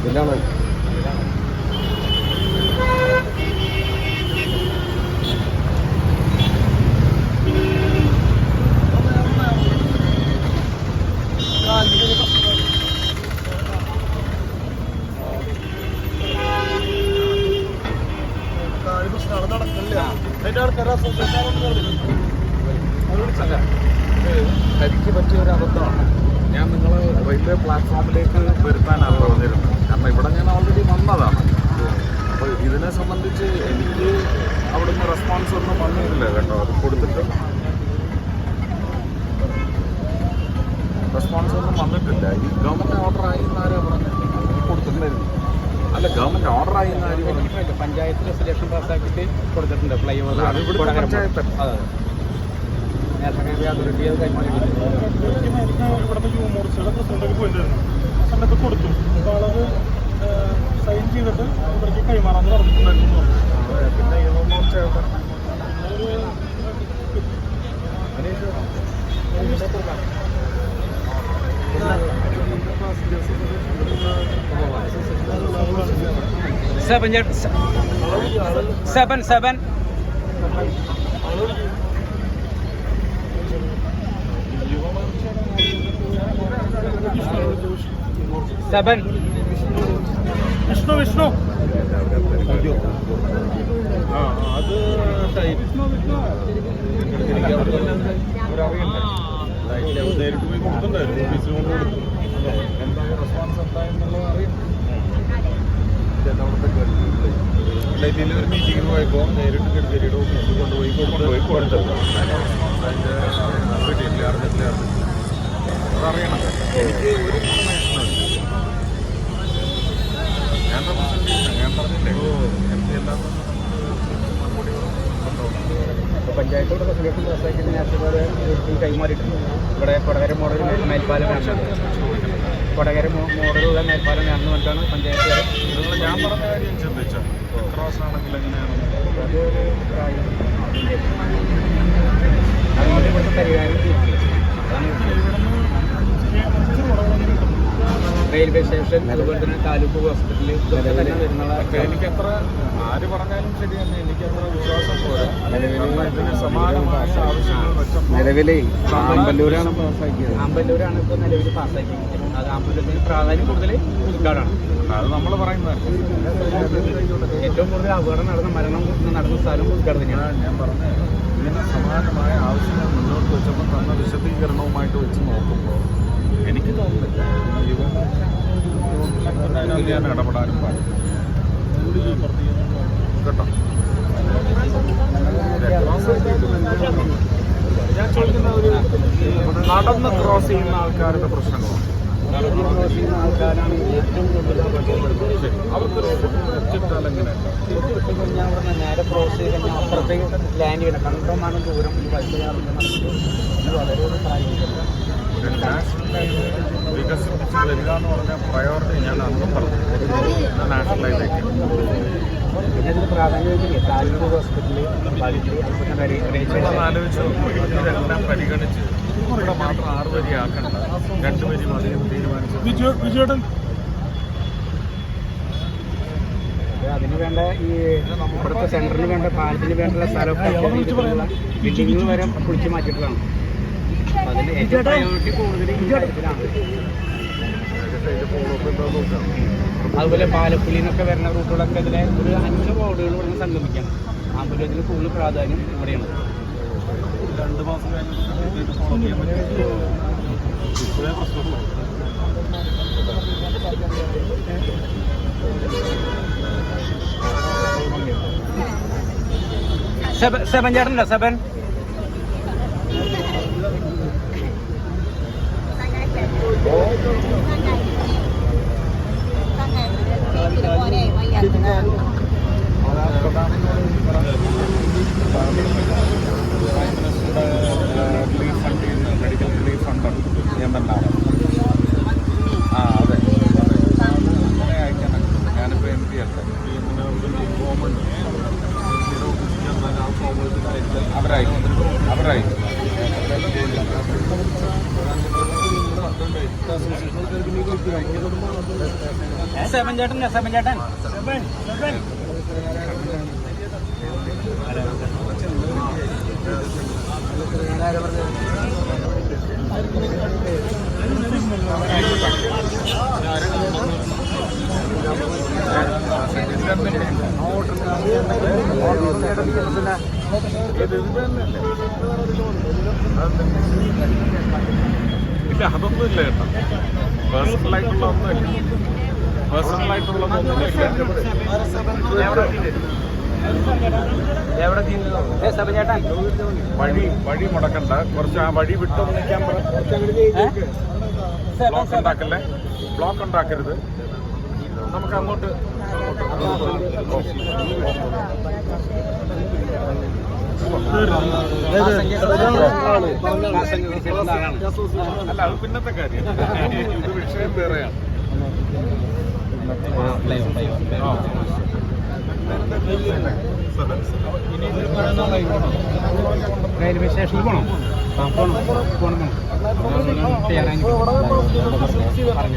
അതിലാണ്. എനിക്ക് പറ്റിയ ഒരു അബദ്ധമാണ്. ഞാൻ നിങ്ങളെ റെയിൽവേ പ്ലാറ്റ്ഫോമിലേക്ക് വരുത്താനാണ് പറഞ്ഞിരുന്നത്. കാരണം ഇവിടെ ഞാൻ ഓൾറെഡി വന്നതാണ്. അപ്പോൾ ഇതിനെ സംബന്ധിച്ച് എനിക്ക് അവിടുന്ന് റെസ്പോൺസ് ഒന്നും വന്നിട്ടില്ല കേട്ടോ. അത് കൊടുത്തിട്ട് റെസ്പോൺസ് ഒന്നും വന്നിട്ടില്ല. ഈ ഗവൺമെന്റ് ഓർഡർ ആയി എന്നാരാ പറഞ്ഞത്? കൊടുത്തിട്ടുണ്ടായിരുന്നു. അല്ല ഗവൺമെന്റ് ഓർഡർ ആയി എന്നാരും പഞ്ചായത്ത് റെസൊല്യൂഷൻ പാസ്സാക്കിയിട്ട് കൊടുത്തിട്ടുണ്ട്. Flyover panchayat. National highway authority അത് കൈമാറിയിട്ടുണ്ട് ഇവിടുത്തെ യുവമോർച്ചയുടെ പ്രസിഡന്റൊക്കെ പോയിട്ടുണ്ടായിരുന്നു പ്രസിഡന്റ് കൊടുത്തു അപ്പോൾ ആളത് സൈൻ ചെയ്തിട്ട് ഇവിടേക്ക് കൈമാറാന്ന് പറഞ്ഞിട്ടുണ്ടായിരുന്നു പിന്നെ Yuva Morcha? Seven seven seven seven. Vishnu Vishnu. ആ, അത് ടൈപ്പ്. എനിക്ക് അവിടുന്ന് ഒരറിയില്ല. നേരിട്ട് പോയി കൊടുത്തിട്ടുണ്ടായിരുന്നു. ഓഫീസിൽ കൊണ്ട് കൊടുത്തു. എന്താണ് റെസ്പോൺസ് അറിയില്ല ഒരു മീറ്റിംഗിന് പോയപ്പോൾ നേരിട്ട് ഗഡ്കരിയുടെ ഓഫീസിൽ കൊണ്ടുപോയി കൊണ്ടുപോയി കൊടുത്തത് അതിന്റെ അറിയില്ല അറിഞ്ഞിട്ടില്ല. അതറിയണം. എനിക്ക് ഒരു ഇൻഫർമേഷനും ഇല്ല ഞാൻ റെപ്രസെന്റ് ചെയ്യുന്നത് ഞാൻ പറഞ്ഞില്ലേ എം പി എല്ലാം മറുപടി അപ്പോൾ പഞ്ചായത്തോട് റെസൊല്യൂഷൻ ഹൈവേ അതോറിറ്റി കൈമാറിയിട്ടുണ്ട്. ഇവിടെ കൊടകര മോഡൽ മേൽപ്പാലം വേണം കൊടകര മോഡലുള്ള മേൽപ്പാലം വേണമെന്ന് പറഞ്ഞിട്ടാണ് പഞ്ചായത്ത് ഞാൻ പറഞ്ഞ കാര്യം ചിന്തിച്ചോ? ക്രോസ് ആണെങ്കിൽ എങ്ങനെയാണ്? അതുകൊണ്ട് ഇവിടുത്തെ പരിഹാരം അതാണ് റെയിൽവേ സ്റ്റേഷൻ അതുപോലെ തന്നെ താലൂക്ക് ഹോസ്പിറ്റൽ ഇതൊക്കെ തന്നെ വരുന്നതാണ് എനിക്ക് അത്ര ആര് പറഞ്ഞാലും ശരി തന്നെ എനിക്ക് അത്ര വിശ്വാസം പോരാ. സമാനമായ ആവശ്യങ്ങൾ നിലവിലെ ആമ്പല്ലൂരാണ് പാസ്സാക്കിയത്. ആമ്പല്ലൂരാണ് ഇപ്പോൾ നിലവിൽ പാസ്സാക്കിയിരിക്കുന്നത്. അത് ആമ്പല്ലൂരിന് പ്രാധാന്യം കൂടുതൽ പുതുക്കാടാണ് അത് നമ്മൾ പറയുന്നത് ഏറ്റവും കൂടുതൽ അപകടം നടന്ന മരണം നടന്ന സ്ഥലം പുതുക്കാട് തന്നെയാണ്. ഞാൻ പറഞ്ഞത്. ഇതിന് സമാനമായ ആവശ്യങ്ങൾ മുന്നോട്ട് വെച്ചപ്പോൾ തന്ന വിശദീകരണവുമായിട്ട് ഞാൻ ഇടപെടാനും പാടില്ല. കേട്ടോ? ഞാൻ നടന്ന് ക്രോസ് ചെയ്യുന്ന ആൾക്കാരുടെ പ്രശ്നങ്ങളാണ്. നടന്നു നേരെ ക്രോസ് അപ്പുറത്തേക്ക് ലാൻഡ് ചെയ്യണം കണ്ടമാനം ദൂരം. ഇത് വളരെ ഒരു നാഷണൽ ഹൈവേ വികസിപ്പിച്ച് വരിക എന്ന് പറഞ്ഞ പ്രയോറിറ്റി ഞാൻ അന്ന് പറഞ്ഞു സ്റ്റേഷൻ ആലോചിച്ച് ഇതെല്ലാം പരിഗണിച്ച് ഇവിടെ മാത്രം ആറ് വരി ആക്കണ്ട. രണ്ട് വരി മതി എന്ന് തീരുമാനിച്ചു. അതിന് വേണ്ട ഈ ഇവിടുത്തെ സെന്ററിന് വേണ്ട പാലത്തിന് വേണ്ടുള്ള സ്ഥലമൊക്കെ വരെ പൊളിച്ചു മാറ്റിയിട്ടാണ് അതുപോലെ പാലപ്പുള്ളി എന്നൊക്കെ വരുന്ന റൂട്ടുകളൊക്കെ ഇതിലെ ഒരു അഞ്ച് ബോർഡുകൾ ഇവിടെ സംഗമിക്കണം ആംബുലൻസിന് കൂടുതൽ പ്രാധാന്യം ഇവിടെയാണ്. രണ്ട് മാസം കഴിഞ്ഞിട്ട് ഫോളോ ചെയ്യാൻ പറ്റും ഇപ്പോഴേ പ്രശ്നമുള്ളൂ. Seven ചേട്ടനുണ്ടോ? Seven relief fund medical relief fund യമനാണ് ആ അതെ. അങ്ങനെ അയക്കാനാണ് ഞാനിപ്പോൾ എം പി അല്ല ഫോമുണ്ട് അവരയക്കും അവരയക്കും സെവൻ ചേട്ടൻ സെവൻ ചേട്ടൻ ഇത് ഇത് തന്നെയല്ലേ? ഇല്ല അതൊന്നും ഇല്ല കേട്ടോ. പേഴ്സണൽ ആയിട്ടുള്ള ഒന്നുമില്ല പേഴ്സണൽ ആയിട്ടുള്ളതൊന്നും സെവൻ ചേട്ടൻ വഴി വഴി മുടക്കണ്ട. കുറച്ച് ആ വഴി വിട്ടൊന്ന് നിൽക്കാൻ ബ്ലോക്ക് ഉണ്ടാക്കല്ലേ? ബ്ലോക്ക് ഉണ്ടാക്കരുത്. നമുക്ക് അങ്ങോട്ട് അല്ല അത് പിന്നത്തെ കാര്യം ഇത് വിഷയം വേറെയാണ്. റെയിൽവേ സ്റ്റേഷനിൽ പോകണം ആ പോകണം പോകണം പോകണം തയ്യാറായി പറഞ്ഞു